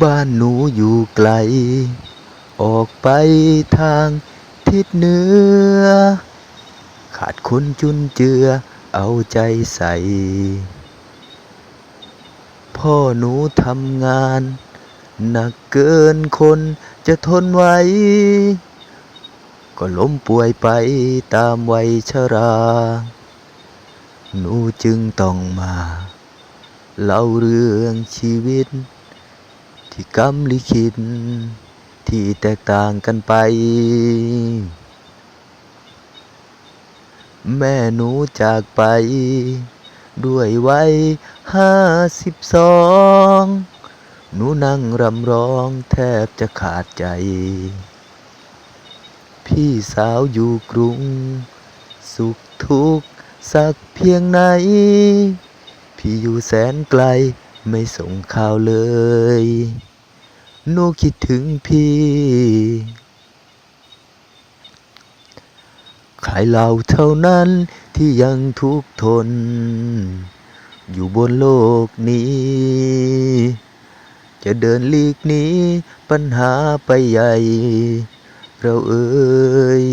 บ้านหนูอยู่ไกล ออกไปทางทิศเหนือ ขาดคนจุนเจือ เอาใจใส่ พ่อหนูทำงาน หนักเกินคนจะทนไหว ก็ล้มป่วยไปตามวัยชรา หนูจึงต้องมา เล่าเรื่องชีวิต ที่กำลิขิตที่แตกต่างกันไป แม่หนูจากไป ด้วยวัยห้าสิบสองหนูนั่งรำร้องแทบจะขาดใจ พี่สาวอยู่กรุง สุขทุกข์สักเพียงไหน พี่อยู่แสนไกล ไม่ส่งข่าวเลย หนูคิดถึงพี่ ใครเราเท่านั้นที่ยังทุกทน อยู่บนโลกนี้ จะเดินลีกหนี้ปัญหาไปใหญ่ เราเอ่ย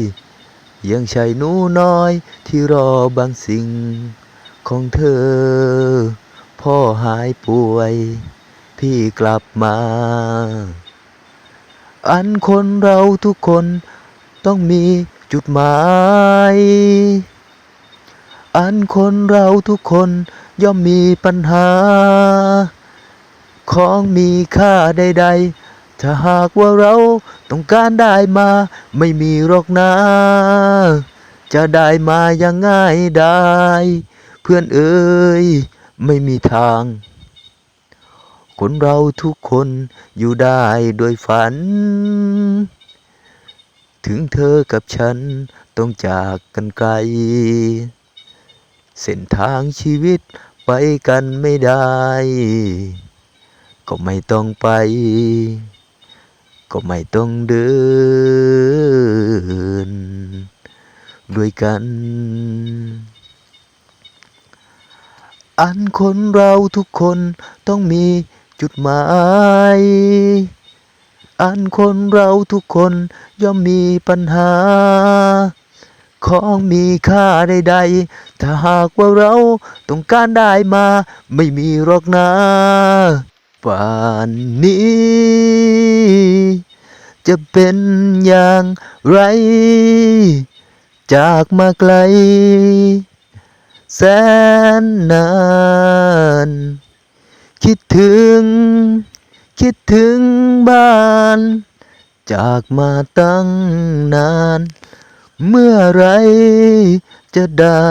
ยังใช่หนูน้อยที่รอบางสิ่งของเธอ พ่อหายป่วย พี่กลับมา อันคนเราทุกคนต้องมีจุดหมาย อันคนเราทุกคนย่อมมีปัญหา ของมีค่าใด ๆ ถ้าหากว่าเราต้องการได้มา ไม่มีหรอกนะ จะได้มาอย่างง่ายได้ เพื่อนเอ่ย ไม่มีทาง คนเราทุกคนอยู่ได้โดวยฝัน ถึงเธอกับฉันต้องจากกันไกล เส้นทางชีวิตไปกันไม่ได้ ก็ไม่ต้องไป ก็ไม่ต้องเดิน ด้วยกัน อันคนเราทุกคนต้องมีจุดหมาย อันคนเราทุกคนย่อมมีปัญหา ของมีค่าใดๆ ถ้าหากว่าเราต้องการได้มา ไม่มีหรอกนะป่านนี้ จะเป็นอย่างไร จากมาไกล แสนนาน คิดถึง คิดถึงบ้าน จากมาตั้งนาน เมื่อไรจะได้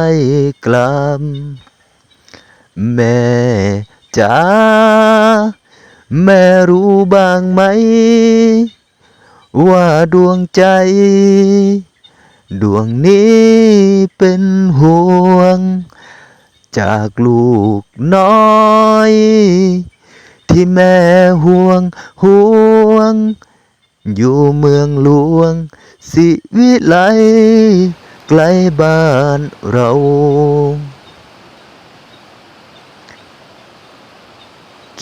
กลับ แม่จ๋าแม่รู้บ้างไหม ว่าดวงใจ ดวงนี้เป็นห่วง จากลูกน้อย ที่แม่ห่วงห่วง อยู่เมืองหลวง สิวิไลใกล้บ้านเรา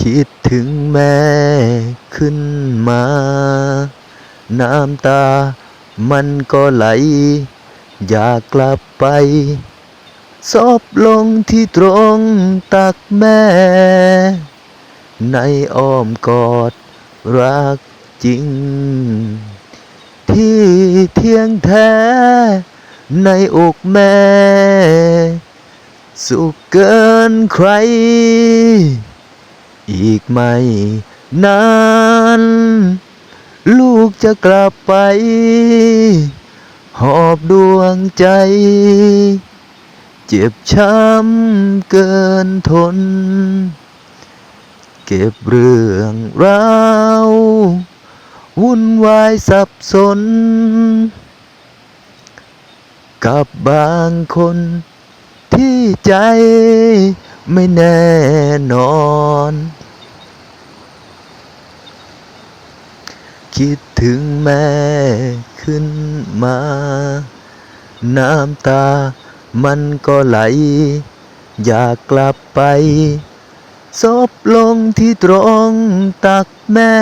คิดถึงแม่ขึ้นมา น้ำตา มันก็ไหล อยากกลับไปซบลงที่ตรงตักแม่ ในอ้อมกอดรักจริง ที่เที่ยงแท้ ในอกแม่ สุขเกินใคร อีกไม่นาน ลูกจะกลับไป หอบดวงใจ เจ็บช้ำเกินทน เก็บเรื่องราววุ่นวายสับสน กับบางคนที่ใจไม่แน่นอน คิดถึงแม่ขึ้นมา น้ำตามันก็ไหล อยากกลับไปศพลงที่ตรงตักแม่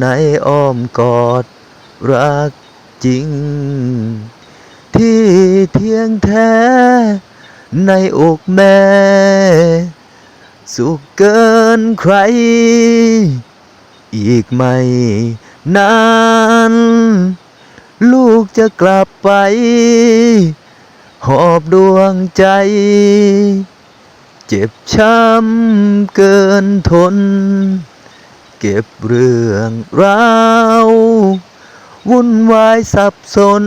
ในอ้อมกอดรักจริง ที่เที่ยงแท้ ในอกแม่ สุขเกินใคร อีกไม่นานลูกจะกลับไป หอบดวงใจ เจ็บช้ำเกินทน เก็บเรื่องราว วุ่นวายสับสน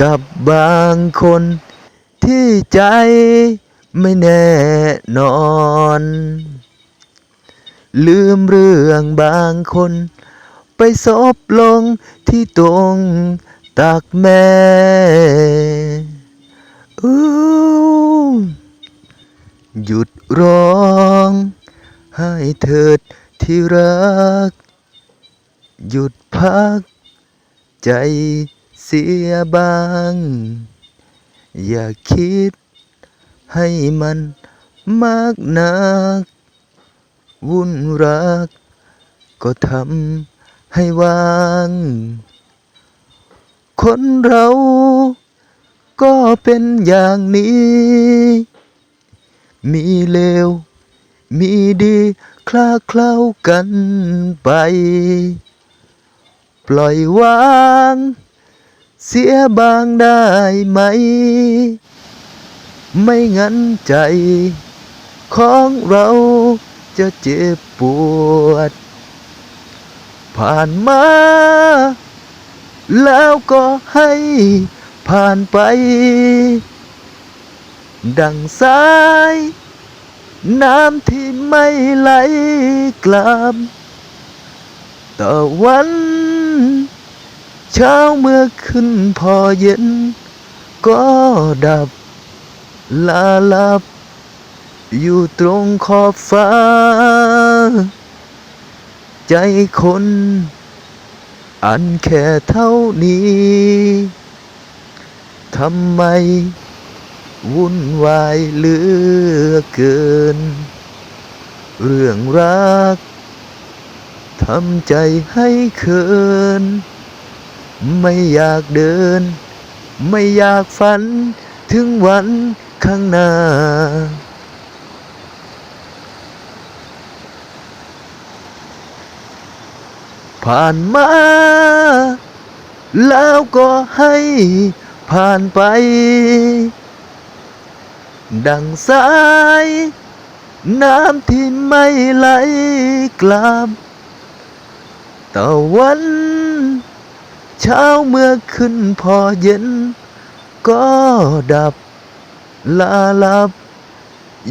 กับบางคนที่ใจไม่แน่นอน ลืมเรื่องบางคน ไปซบลงที่ตรงตักแม่อู้หยุดร้อง ให้เถิดที่รัก หยุดพัก ใจเสียบ้าง อย่าคิดให้มันมากนัก วุ่นรัก ก็ทำให้วาง คนเราก็เป็นอย่างนี้ มีเลว มีดีคลาเคล้ากันไป ปล่อยวาง เสียบางได้ไหม ไม่งั้นใจของเรา จะเจ็บปวด ผ่านมา แล้วก็ให้ผ่านไป ดังสาย น้ำที่ไม่ไหลกลับตะวัน เช้าเมื่อขึ้นพอเย็น ก็ดับลาลับ อยู่ตรงขอบฟ้า ใจคน อันแค่เท่านี้ ทำไม วุ่นวายเหลือเกิน เรื่องรัก ทำใจให้เขิน ไม่อยากเดิน ไม่อยากฝัน ถึงวันข้างหน้า ผ่านมา แล้วก็ให้ผ่านไป ดังสาย น้ำที่ไม่ไหลกลับตะวัน เช้าเมื่อขึ้นพอเย็น ก็ดับลาลับ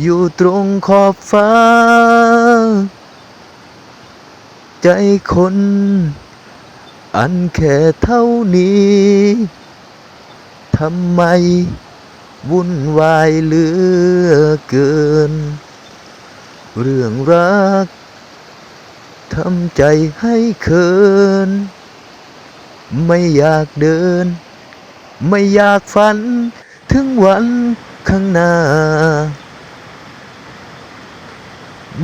อยู่ตรงขอบฟ้า ใจคน อันแค่เท่านี้ทำไม วุ่นวายเหลือเกิน เรื่องรักทำใจให้เขิน ไม่อยากเดิน ไม่อยากฝัน ถึงวันข้างหน้า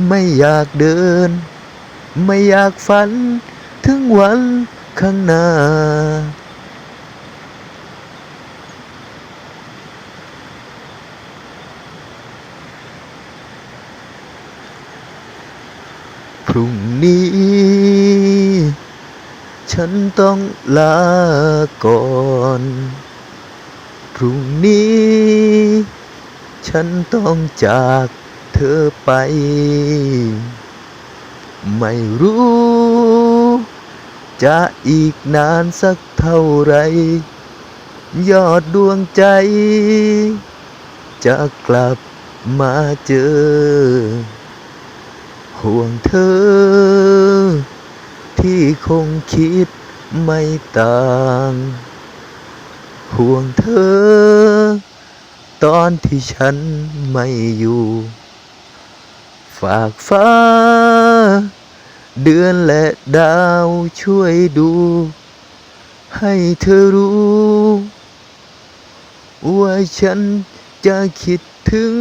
ไม่อยากเดิน ไม่อยากฝัน ถึงวันข้างหน้า พรุ่งนี้ ฉันต้องลาก่อน พรุ่งนี้ ฉันต้องจากเธอไป ไม่รู้ จะอีกนานสักเท่าไร ยอดดวงใจ จะกลับมาเจอ ห่วงเธอ ที่คงคิดไม่ต่าง ห่วงเธอ ตอนที่ฉันไม่อยู่ ฝากฟ้า เดือนและดาวช่วยดู ให้เธอรู้ ว่าฉันจะคิดถึง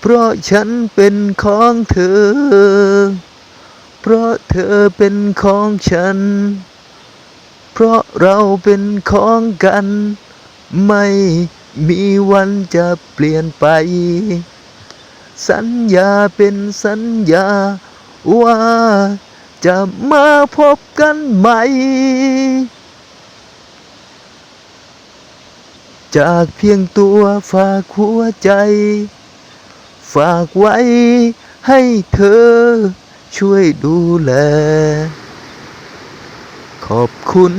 เพราะฉันเป็นของเธอ เพราะเธอเป็นของฉัน เพราะเราเป็นของกัน ไม่มีวันจะเปลี่ยนไป สัญญาเป็นสัญญา ว่าจะมาพบกันใหม่ จากเพียงตัวฝากหัวใจ ฝากไว้ให้เธอช่วยดูแล ขอบคุณ